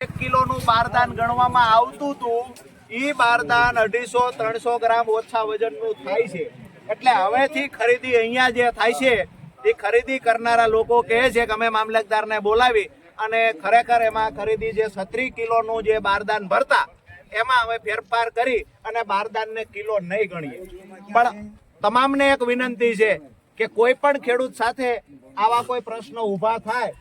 એક કિલોનું બારદાન ગણવામાં આવતું હતું. એ બારદાન અઢીસો, ત્રણસો ગ્રામ ઓછા વજનનું થાય છે. એટલે હવેથી ખરીદી અહીંયા જે થાય છે, એ ખરીદી કરનારા લોકો કહે છે કે અમે મામલતદારને બોલાવી અને ખરેખર એમાં ખરીદી જે છત્રી કિલોનું જે બારદાન ભરતા, એમાં અમે ફેરફાર કરી અને બારદાનને કિલો નહીં ગણીએ. પણ તમામને એક વિનંતી છે કે કોઈ પણ ખેડૂત સાથે આવા કોઈ પ્રશ્નો ઊભા થાય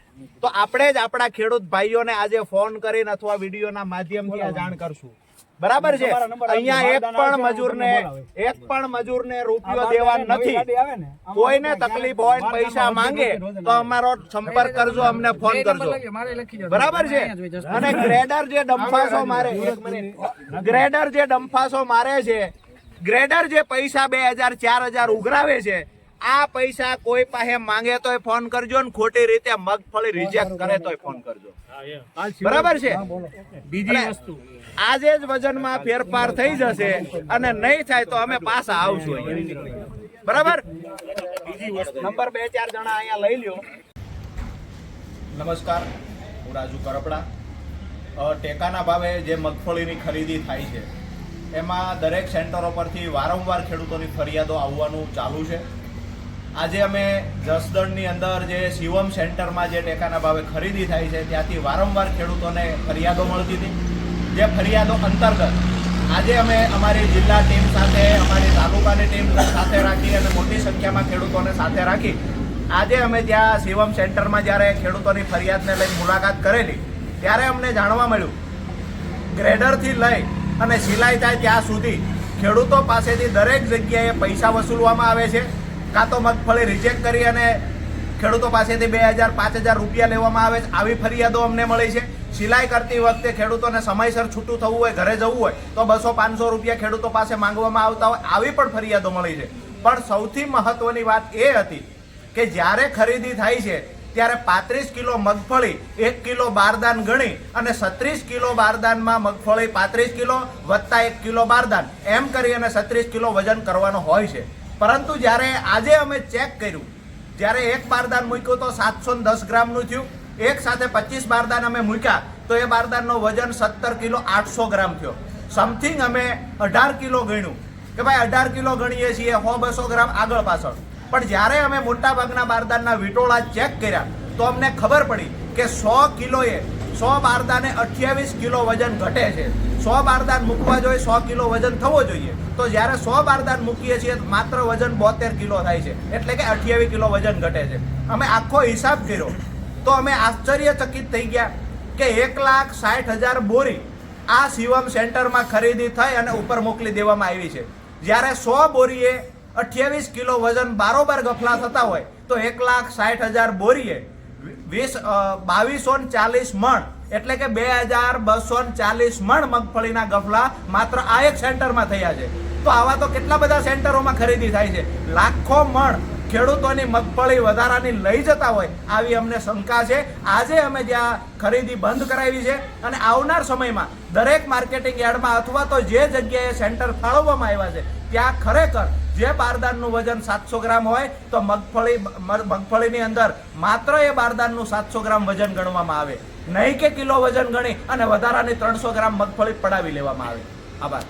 તો આપણે જ આપણા ખેડૂત ભાઈઓને આજે ફોન કરીને અથવા વિડીયોના માધ્યમથી આ જાણ કરશું. બરાબર છે? અહીંયા એક પણ મજૂરને એક પણ મજૂરને રૂપિયો દેવા નથી. કોઈને તકલીફ હોય પૈસા માંગે તો અમારો સંપર્ક કરજો અમને ફોન કરજો. બરાબર છે? અને ગ્રેડર જે ડંફાસો મારે ગ્રેડર જે ડંફાસો મારે છે ગ્રેડર જે પૈસા બે હજાર ચાર હજાર ઉઘરાવે છે આ પૈસા કોઈ પાસે માંગે તોય ફોન કરજો ને ખોટી રીતે મગફળી રિજેક્ટ કરે તોય ફોન કરજો. બરાબર છે? બીજી વસ્તુ આજે જ વજનમાં ફેરફાર થઈ જશે અને નહીં થાય તો અમે પાછા આવશું. બરાબર? નંબર બે ચાર જણા અહીંયા લઈ લ્યો. નમસ્કાર હું રાજુ કરપડા. ટેકાના ભાવે જે મગફળીની ખરીદી થાય છે એમાં દરેક સેન્ટરો પરથી વારંવાર ખેડૂતોની ફરિયાદો આવવાનું ચાલુ છે. આજે અમે જસદણની અંદર જે શિવમ સેન્ટરમાં જે ટેકાના ભાવે ખરીદી થાય છે, ત્યાંથી વારંવાર ખેડૂતોને ફરિયાદો મળતી હતી. જે ફરિયાદો અંતર્ગત આજે અમે અમારી જિલ્લા ટીમ સાથે, અમારી તાલુકાની ટીમ સાથે રાખી અને મોટી સંખ્યામાં ખેડૂતોને સાથે રાખી આજે અમે ત્યાં શિવમ સેન્ટરમાં જ્યારે ખેડૂતોની ફરિયાદને લઈ મુલાકાત કરેલી, ત્યારે અમને જાણવા મળ્યું, ગ્રેડરથી લઈ અને સિલાઈ થાય ત્યાં સુધી ખેડૂતો પાસેથી દરેક જગ્યાએ પૈસા વસૂલવામાં આવે છે. કાં તો મગફળી રિજેક્ટ કરી અને ખેડૂતો પાસેથી બે હજાર, પાંચ હજાર રૂપિયા લેવામાં આવે છે. આવી ફરિયાદો અમને મળી છે. સિલાઈ કરતી વખતે ખેડૂતોને સમયસર છૂટું થવું હોય, ઘરે જવું હોય, તો બસો, પાંચસો રૂપિયા ખેડૂતો પાસે માંગવામાં આવતા હોય, આવી પણ ફરિયાદો મળી છે. પણ સૌથી મહત્વની વાત એ હતી કે જ્યારે ખરીદી થાય છે, ત્યારે પાંત્રીસ કિલો મગફળી, એક કિલો બારદાન ગણી અને છત્રીસ કિલો બારદાનમાં મગફળી પાંત્રીસ કિલો વત્તા એક કિલો બારદાન, એમ કરી અને છત્રીસ કિલો વજન કરવાનો હોય છે. પરંતુ જ્યારે આજે અમે ચેક કર્યું, જ્યારે એક બારદાન મૂક્યું તો સાતસો દસ ગ્રામનું થયું. એક સાથે પચીસ બારદાન અમે મૂક્યા તો એ બારદાનનો વજન સત્તર કિલો આઠસો ગ્રામ થયો. સમથિંગ અમે અઢાર કિલો ગણ્યું કે ભાઈ અઢાર કિલો ગણીએ છીએ સો બસો ગ્રામ આગળ પાછળ. પણ જ્યારે અમે મોટાભાગના બારદાનના વિટોળા ચેક કર્યા તો અમને ખબર પડી કે સો કિલોએ સો બારદાને અઠ્યાવીસ કિલો વજન ઘટે છે. સો બારદાન મૂકવા જોઈએ, સો કિલો વજન થવો જોઈએ. તો જ્યારે સો બારદાન મૂકીએ છીએ માત્ર વજન બોતેર કિલો થાય છે. એટલે કે અઠ્યાવીસ કિલો વજન ઘટે છે. અમે આખો હિસાબ કર્યો. તો અમે આશ્ચર્યચકિત થઈ ગયા કે એક લાખ સાઠ હજાર બોરી આ શિવમ સેન્ટરમાં ખરીદી થઈ અને ઉપર મોકલી દેવામાં આવી છે. જ્યારે સો બોરીએ અઠ્યાવીસ કિલો વજન બારોબાર ગફલા થતા હોય, તો એક લાખ સાઠ હજાર બોરીએ વીસ બાવીસો ચાલીસ મણ. એટલે કે બે હજાર બસો ચાલીસ મણ મગફળીના ગફલા માત્ર આ એક સેન્ટરમાં થયા છે. તો આવા તો કેટલા બધા સેન્ટરોમાં ખરીદી થાય છે? લાખો મણ ખેડૂતોની મગફળી વધારાની લઈ જતા હોય આવી અમને શંકા છે. આજે અમે જ્યાં ખરીદી બંધ કરાવી છે અને આવનાર સમયમાં દરેક માર્કેટિંગ યાર્ડમાં અથવા તો જે જગ્યાએ સેન્ટર ફાળવવામાં આવ્યા છે, ત્યાં ખરેખર જે બારદાનનું વજન સાતસો ગ્રામ હોય તો મગફળી મગફળીની અંદર માત્ર એ બારદાનનું સાતસો ગ્રામ વજન ગણવામાં આવે. નહીં કે કિલો વજન ગણી અને વધારાની ત્રણસો ગ્રામ મગફળી પડાવી લેવામાં આવે. આભાર.